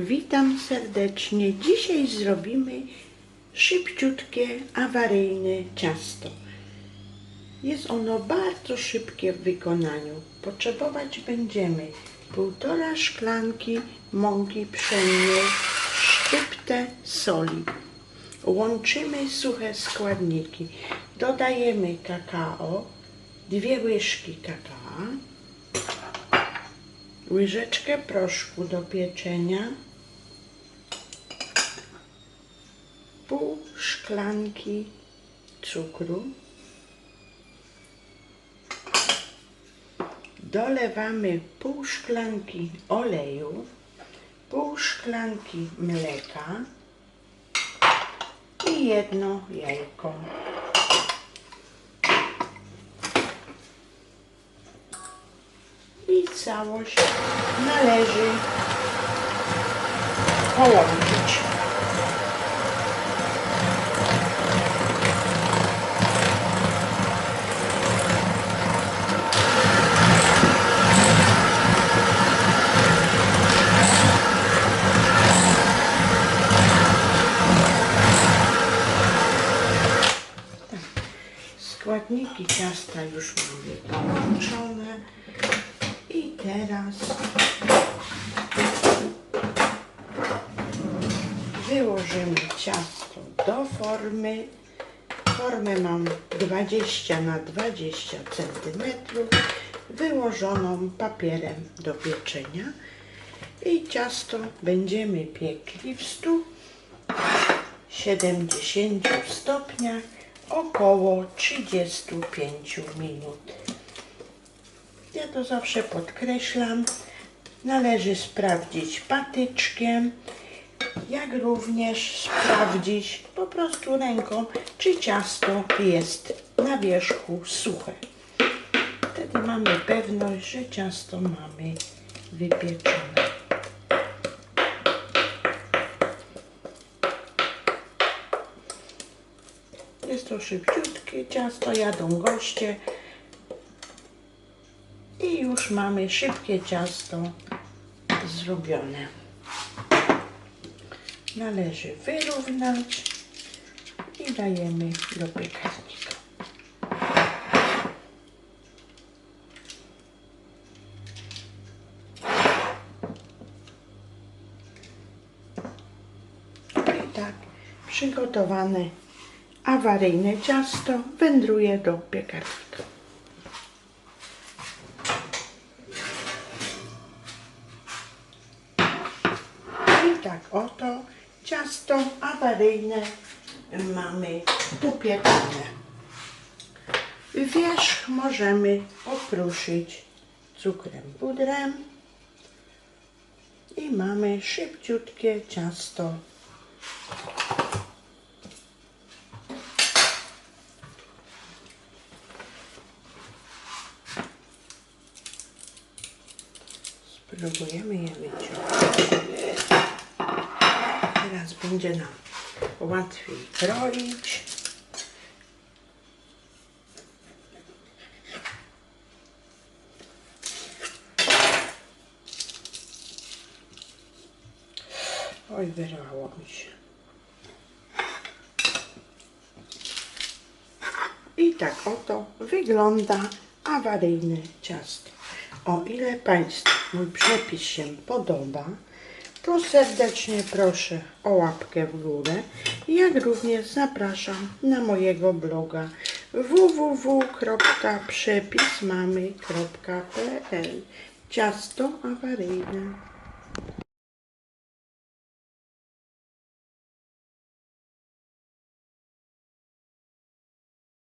Witam serdecznie. Dzisiaj zrobimy szybciutkie, awaryjne ciasto. Jest ono bardzo szybkie w wykonaniu. Potrzebować będziemy półtora szklanki mąki pszennej, szczyptę soli. Łączymy suche składniki. Dodajemy kakao, dwie łyżki kakao, łyżeczkę proszku do pieczenia, pół szklanki cukru, dolewamy pół szklanki oleju, pół szklanki mleka i jedno jajko. i całość należy połączyć. Ciasta już mamy połączone. I teraz wyłożymy ciasto do formy. Formę mam 20 na 20 cm, wyłożoną papierem do pieczenia. I ciasto będziemy piekli w 170 stopniach około 35 minut. Ja to zawsze podkreślam. Należy sprawdzić patyczkiem, jak również sprawdzić po prostu ręką, czy ciasto jest na wierzchu suche. Wtedy mamy pewność, że ciasto mamy wypieczone. Jest to szybciutkie ciasto, jadą goście. I już mamy szybkie ciasto zrobione. Należy wyrównać i dajemy do piekarnika. I tak przygotowane awaryjne ciasto wędruje do piekarnika. I tak oto ciasto awaryjne mamy upieczone. Wierzch możemy okruszyć cukrem pudrem i mamy szybciutkie ciasto. Spróbujemy je wyciągnąć. Teraz będzie nam łatwiej kroić. Oj, wyrwało mi się. I tak oto wygląda awaryjne ciasto. O ile Państwu mój przepis się podoba, to serdecznie proszę o łapkę w górę, jak również zapraszam na mojego bloga www.przepismamy.pl Ciasto awaryjne.